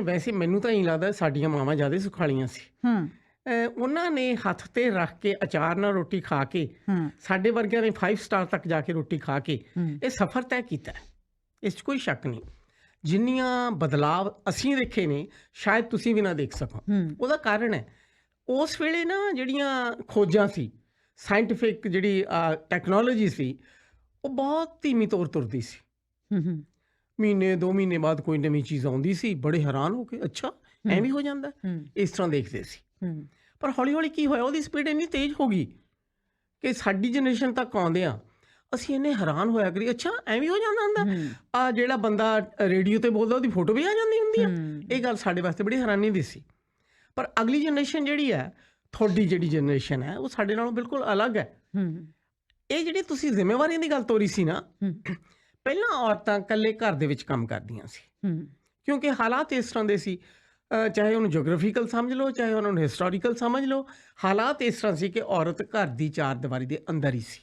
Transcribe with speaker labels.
Speaker 1: ਵੈਸੇ ਮੈਨੂੰ ਤਾਂ ਇਹ ਲੱਗਦਾ ਸਾਡੀਆਂ ਮਾਵਾਂ ਜ਼ਿਆਦਾ ਸੁਖਾਲੀਆਂ ਸੀ।
Speaker 2: ਹੂੰ।
Speaker 1: ਉਹਨਾਂ ਨੇ ਹੱਥ ਤੇ ਰੱਖ ਕੇ ਅਚਾਰ ਨਾਲ ਰੋਟੀ ਖਾ ਕੇ ਸਾਡੇ ਵਰਗਿਆਂ ਨੇ 5 ਸਟਾਰ ਤੱਕ ਜਾ ਕੇ ਰੋਟੀ ਖਾ ਕੇ ਇਹ ਸਫ਼ਰ ਤੈਅ ਕੀਤਾ। ਇਸ 'ਚ ਕੋਈ ਸ਼ੱਕ ਨਹੀਂ। ਜਿੰਨੀਆਂ ਬਦਲਾਵ ਅਸੀਂ ਦੇਖੇ ਨੇ ਸ਼ਾਇਦ ਤੁਸੀਂ ਵੀ ਨਾ ਦੇਖ ਸਕੋ। ਉਹਦਾ ਕਾਰਨ ਹੈ ਉਸ ਵੇਲੇ ਨਾ ਜਿਹੜੀਆਂ ਖੋਜਾਂ ਸੀ ਸਾਇੰਟਿਫਿਕ ਜਿਹੜੀ ਟੈਕਨੋਲੋਜੀ ਸੀ ਉਹ ਬਹੁਤ ਧੀਮੀ ਤੌਰ ਤੁਰਦੀ ਸੀ।
Speaker 2: ਹੂੰ ਹੂੰ।
Speaker 1: ਮਹੀਨੇ ਦੋ ਮਹੀਨੇ ਬਾਅਦ ਕੋਈ ਨਵੀਂ ਚੀਜ਼ ਆਉਂਦੀ ਸੀ ਬੜੇ ਹੈਰਾਨ ਹੋ ਕੇ ਅੱਛਾ ਐਵੇਂ ਹੋ ਜਾਂਦਾ। ਇਸ ਤਰ੍ਹਾਂ ਦੇਖਦੇ ਸੀ। ਪਰ ਹੌਲੀ ਹੌਲੀ ਕੀ ਹੋਇਆ ਉਹਦੀ ਸਪੀਡ ਇੰਨੀ ਤੇਜ਼ ਹੋ ਗਈ ਕਿ ਸਾਡੀ ਜਨਰੇਸ਼ਨ ਤੱਕ ਆਉਂਦੇ ਆ ਅਸੀਂ ਇੰਨੇ ਹੈਰਾਨ ਹੋਇਆ ਕਰੀ ਅੱਛਾ ਐਵੇਂ ਹੋ ਜਾਂਦਾ ਹੁੰਦਾ। ਆ ਜਿਹੜਾ ਬੰਦਾ ਰੇਡੀਓ ਤੇ ਬੋਲਦਾ ਉਹਦੀ ਫੋਟੋ ਵੀ ਆ ਜਾਂਦੀ ਹੁੰਦੀ ਆ। ਇਹ ਗੱਲ ਸਾਡੇ ਵਾਸਤੇ ਬੜੀ ਹੈਰਾਨੀ ਦੀ ਸੀ। ਪਰ ਅਗਲੀ ਜਨਰੇਸ਼ਨ ਜਿਹੜੀ ਹੈ ਤੁਹਾਡੀ ਜਿਹੜੀ ਜਨਰੇਸ਼ਨ ਹੈ ਉਹ ਸਾਡੇ ਨਾਲੋਂ ਬਿਲਕੁਲ ਅਲੱਗ ਹੈ। ਇਹ ਜਿਹੜੀ ਤੁਸੀਂ ਜ਼ਿੰਮੇਵਾਰੀਆਂ ਦੀ ਗੱਲ ਤੋਰੀ ਸੀ ਨਾ ਪਹਿਲਾਂ ਔਰਤਾਂ ਇਕੱਲੇ ਘਰ ਦੇ ਵਿੱਚ ਕੰਮ ਕਰਦੀਆਂ ਸੀ।
Speaker 2: ਹੂੰ।
Speaker 1: ਕਿਉਂਕਿ ਹਾਲਾਤ ਇਸ ਤਰ੍ਹਾਂ ਦੇ ਸੀ। ਚਾਹੇ ਉਹਨੂੰ ਜੀਓਗ੍ਰਾਫੀਕਲ ਸਮਝ ਲਓ ਚਾਹੇ ਉਹਨਾਂ ਹਿਸਟੋਰੀਕਲ ਸਮਝ ਲਓ ਹਾਲਾਤ ਇਸ ਤਰ੍ਹਾਂ ਸੀ ਕਿ ਔਰਤ ਘਰ ਦੀ ਚਾਰ ਦੀਵਾਰੀ ਦੇ ਅੰਦਰ ਹੀ ਸੀ।